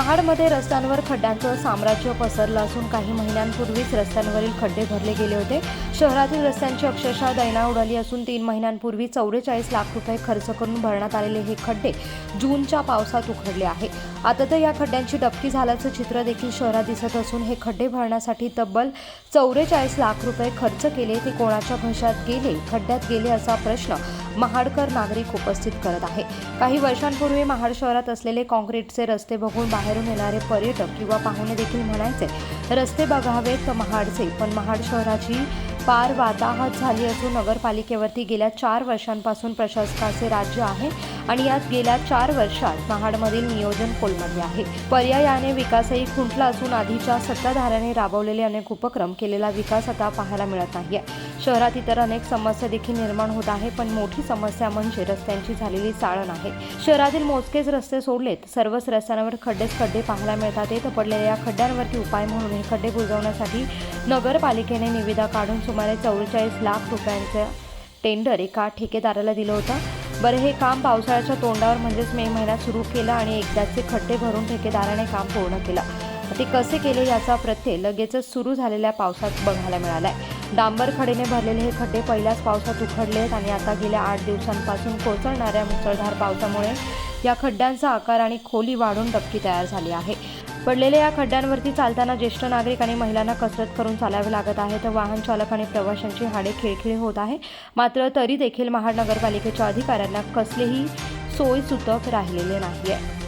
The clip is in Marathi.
महाडमध्ये रस्त्यांवर खड्ड्यांचं साम्राज्य पसरलं असून काही महिन्यांपूर्वीच रस्त्यांवरील खड्डे भरले गेले होते. शहरातील रस्त्यांची अक्षरशः दैना उडाली असून तीन महिन्यांपूर्वी चौवेचाळीस लाख रुपये खर्च करून भरण्यात आलेले हे खड्डे जूनच्या पावसात उखडले आहे. आता तर या खड्ड्यांची डबकी झाल्याचं चित्र देखील शहरात दिसत असून हे खड्डे भरण्यासाठी तब्बल चौवेचाळीस लाख रुपये खर्च केले ते कोणाच्या घशात गेले खड्ड्यात गेले असा प्रश्न महाडकर नागरिक उपस्थित करत आहे. काही वर्षांपूर्वी महाड शहरात असलेले काँक्रीटचे रस्ते बघून बाहेरून येणारे पर्यटक किंवा पाहुणे देखील म्हणायचे रस्ते बघावेत महाडचे. पण महाड शहराची पार वाताहत झाली असून नगरपालिकेवरती गेल्या चार वर्षांपासून प्रशासकाचे राज्य आहे. आणि यात गेल्या चार वर्षात महाडमधील नियोजन कोलमडले आहे. पर्यायाने विकासही खुंटला असून आधीच्या सत्ताधाऱ्याने राबवलेले अनेक उपक्रम केलेला विकास आता पाहायला मिळत नाहीये. शहरात इतर अनेक समस्या देखील निर्माण होत आहे पण मोठी समस्या म्हणजे रस्त्यांची झालेली चाळण आहे. शहरातील मोजकेच रस्ते सोडलेत. सर्वच रस्त्यांवर खड्डेच खड्डे पाहायला मिळतात. येत पडलेल्या या खड्ड्यांवरती उपाय म्हणून हे खड्डे बुजवण्यासाठी नगरपालिकेने निविदा काढून सुमारे चौवेचाळीस लाख रुपयांचं टेंडर एका ठेकेदाराला दिलं होतं. बरं हे काम पावसाळ्याच्या तोंडावर म्हणजेच मे महिन्यात सुरू केलं आणि एकदाचे खड्डे भरून ठेकेदाराने काम पूर्ण केलं. ते कसे केले याचा प्रत्यय लगेचच सुरू झालेल्या पावसात बघायला मिळालाय. डांबर खडेने भरलेले हे खड्डे पहिल्याच पावसात उखडले आहेत आणि आता गेल्या आठ दिवसांपासून कोसळणाऱ्या मुसळधार पावसामुळे या खड्ड्यांचा आकार आणि खोली वाढून डबकी तयार झाली आहे. पडलेल्या या खड्ड्यांवरती चालताना ज्येष्ठ नागरिक आणि महिलांना कसरत करून चालावे लागत आहे. तर वाहन चालक आणि प्रवाशांची हाडे खिळखिळे होत आहे. मात्र तरी देखील महानगरपालिकेच्या अधिकाऱ्यांना कसलेही सोयसूतक राहिलेले नाही आहे